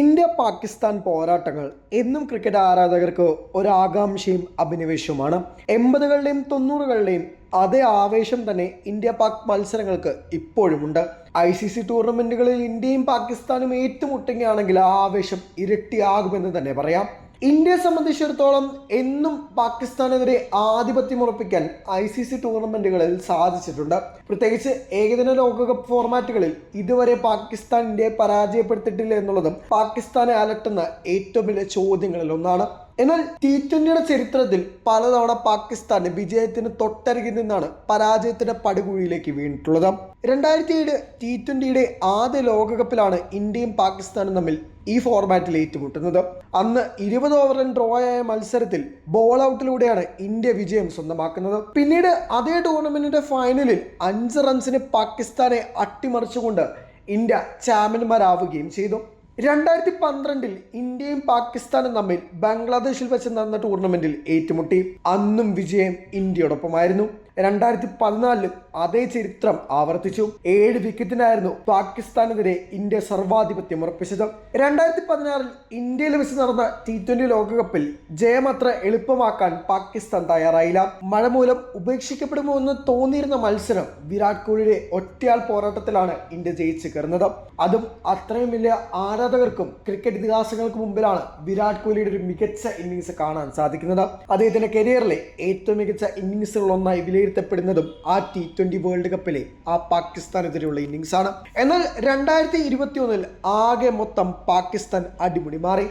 India Pakistan പോരാട്ടങ്ങൾ എന്നും cricket ആരാധകർക്ക് ഒരു ആകാംക്ഷയും അഭിനിവേശവുമാണ്. എൺപതുകളുടെയും തൊണ്ണൂറുകളുടെയും അതേ ആവേശം തന്നെ ഇന്ത്യ പാക് മത്സരങ്ങൾക്ക് ഇപ്പോഴുമുണ്ട്. ഐ സി സി ടൂർണമെന്റുകളിൽ ഇന്ത്യയും പാകിസ്ഥാനും ഏറ്റുമുട്ടുകയാണെങ്കിൽ ആ ആവേശം ഇരട്ടിയാകുമെന്ന് തന്നെ പറയാം. ഇന്ത്യയെ സംബന്ധിച്ചിടത്തോളം എന്നും പാകിസ്ഥാനെതിരെ ആധിപത്യം ഉറപ്പിക്കാൻ ഐ സി സി ടൂർണമെന്റുകളിൽ സാധിച്ചിട്ടുണ്ട്. പ്രത്യേകിച്ച് ഏകദിന ലോകകപ്പ് ഫോർമാറ്റുകളിൽ ഇതുവരെ പാകിസ്ഥാൻ ഇന്ത്യയെ പരാജയപ്പെടുത്തിയിട്ടില്ല എന്നുള്ളതും പാകിസ്ഥാനെ അലട്ടുന്ന ഏറ്റവും വലിയ ചോദ്യങ്ങളിൽ ഒന്നാണ്. എന്നാൽ ടി ട്വന്റിയുടെ ചരിത്രത്തിൽ പലതവണ പാകിസ്ഥാൻ വിജയത്തിന് തൊട്ടരികിൽ നിന്നാണ് പരാജയത്തിന്റെ പടുകുഴിയിലേക്ക് വീണിട്ടുള്ളത്. രണ്ടായിരത്തി ഏഴ് ടി ട്വന്റിയുടെ ആദ്യ ലോകകപ്പിലാണ് ഇന്ത്യയും പാകിസ്ഥാനും തമ്മിൽ ഈ ഫോർമാറ്റിൽ ഏറ്റുമുട്ടുന്നത്. അന്ന് ഇരുപത് ഓവറിൽ ഡ്രോ ആയ മത്സരത്തിൽ ബോൾ ഔട്ടിലൂടെയാണ് ഇന്ത്യ വിജയം സ്വന്തമാക്കുന്നത്. പിന്നീട് അതേ ടൂർണമെന്റിന്റെ ഫൈനലിൽ അഞ്ച് റൺസിന് പാകിസ്ഥാനെ അട്ടിമറിച്ചുകൊണ്ട് ഇന്ത്യ ചാമ്പ്യന്മാരാവുകയും ചെയ്തു. രണ്ടായിരത്തി പന്ത്രണ്ടിൽ ഇന്ത്യയും പാകിസ്ഥാനും തമ്മിൽ ബംഗ്ലാദേശിൽ വെച്ച് നടന്ന ടൂർണമെന്റിൽ ഏറ്റുമുട്ടി. അന്നും വിജയം ഇന്ത്യയോടൊപ്പമായിരുന്നു. രണ്ടായിരത്തി പതിനാലിലും അതേ ചരിത്രം ആവർത്തിച്ചു. ഏഴ് വിക്കറ്റിനായിരുന്നു പാകിസ്ഥാനെതിരെ ഇന്ത്യ സർവാധിപത്യം ഉറപ്പിച്ചത്. രണ്ടായിരത്തി പതിനാറിൽ ഇന്ത്യയിൽ വെച്ച് നടന്ന ടി ട്വന്റി ലോകകപ്പിൽ ജയമത്ര എളുപ്പമാക്കാൻ പാകിസ്ഥാൻ തയ്യാറായില്ല. മഴ മൂലം ഉപേക്ഷിക്കപ്പെടുമോ എന്ന് തോന്നിയിരുന്ന മത്സരം വിരാട് കോഹ്ലിയുടെ ഒറ്റയാൾ പോരാട്ടത്തിലാണ് ഇന്ത്യ ജയിച്ചു കയറുന്നത്. അതും അത്രയും വലിയ ആരാധകർക്കും ക്രിക്കറ്റ് ഇതിഹാസങ്ങൾക്ക് മുമ്പിലാണ് വിരാട് കോഹ്ലിയുടെ ഒരു മികച്ച ഇന്നിങ്സ് കാണാൻ സാധിക്കുന്നത്. അദ്ദേഹത്തിന്റെ കരിയറിലെ ഏറ്റവും മികച്ച ഇന്നിങ്സുകളൊന്നായി വിലയിരുത്തപ്പെടുന്നതും ആ ടി ട്വന്റി വേൾഡ് കപ്പിലെ ആ പാകിസ്ഥാനെതിരെയുള്ള ആണ്. എന്നാൽ രണ്ടായിരത്തി ഇരുപത്തി ഒന്നിൽ ആകെ മൊത്തം പാകിസ്ഥാൻ അടിമുടി മാറി.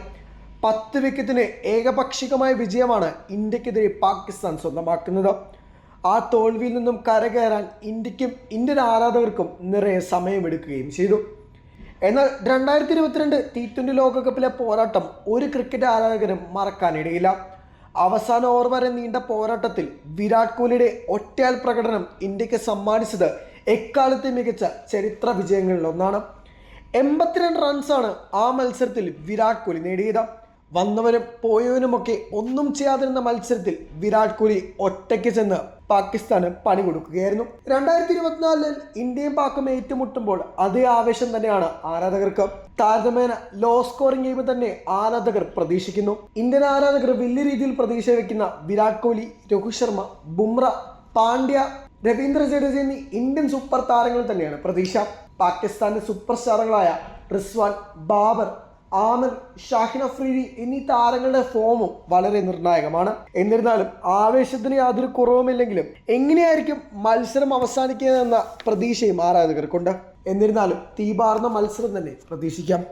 പത്ത് വിക്കറ്റിന് ഏകപക്ഷികമായ വിജയമാണ് ഇന്ത്യക്കെതിരെ പാകിസ്ഥാൻ സ്വന്തമാക്കുന്നത്. ആ തോൽവിയിൽ നിന്നും കരകയറാൻ ഇന്ത്യക്കും ഇന്ത്യൻ ആരാധകർക്കും നിറയെ സമയമെടുക്കുകയും ചെയ്തു. എന്നാൽ രണ്ടായിരത്തി ഇരുപത്തിരണ്ട് ടി ട്വന്റി ലോകകപ്പിലെ പോരാട്ടം ഒരു ക്രിക്കറ്റ് ആരാധകരും മറക്കാനിടയില്ല. അവസാന ഓവർ വരെ നീണ്ട പോരാട്ടത്തിൽ വിരാട് കോഹ്ലിയുടെ ഒറ്റയാൽ പ്രകടനം ഇന്ത്യയ്ക്ക് സമ്മാനിച്ചത് എക്കാലത്തെ മികച്ച ചരിത്ര വിജയങ്ങളിൽ ഒന്നാണ് എൺപത്തിരണ്ട് റൺസാണ് ആ മത്സരത്തിൽ വിരാട് കോഹ്ലി നേടിയത്. വന്നവനും പോയവനുമൊക്കെ ഒന്നും ചെയ്യാതിരുന്ന മത്സരത്തിൽ വിരാട് കോഹ്ലി ഒറ്റയ്ക്ക് ചെന്ന് പാകിസ്ഥാന് പണി കൊടുക്കുകയായിരുന്നു. രണ്ടായിരത്തി ഇരുപത്തിനാലിൽ ഇന്ത്യയും പാക്കും ഏറ്റുമുട്ടുമ്പോൾ അതേ ആവേശം തന്നെയാണ് ആരാധകർക്ക്. താരതമ്യേന ലോ സ്കോറിംഗ് ഗെയിം തന്നെ ആരാധകർ പ്രതീക്ഷിക്കുന്നു. ഇന്ത്യൻ ആരാധകർ വലിയ രീതിയിൽ പ്രതീക്ഷ വയ്ക്കുന്ന വിരാട് കോഹ്ലി രോഹിത് ശർമ്മ ബുംറ പാണ്ഡ്യ രവീന്ദ്ര ജഡേജ എന്നീ ഇന്ത്യൻ സൂപ്പർ താരങ്ങൾ തന്നെയാണ് പ്രതീക്ഷ. പാകിസ്ഥാന്റെ സൂപ്പർ സ്റ്റാറുകളായ റിസ്വാൻ ബാബർ ആമൻ ഷാഹിൻ അഫ്രീദി എന്നീ താരങ്ങളുടെ ഫോമും വളരെ നിർണായകമാണ്. എന്നിരുന്നാലും ആവേശത്തിന് യാതൊരു കുറവുമില്ലെങ്കിലും എങ്ങനെയായിരിക്കും മത്സരം അവസാനിക്കുന്നതെന്ന പ്രതീക്ഷയും ആരാധകർക്കുണ്ട്? എന്നിരുന്നാലും തീപാർന്ന മത്സരം തന്നെ പ്രതീക്ഷിക്കാം.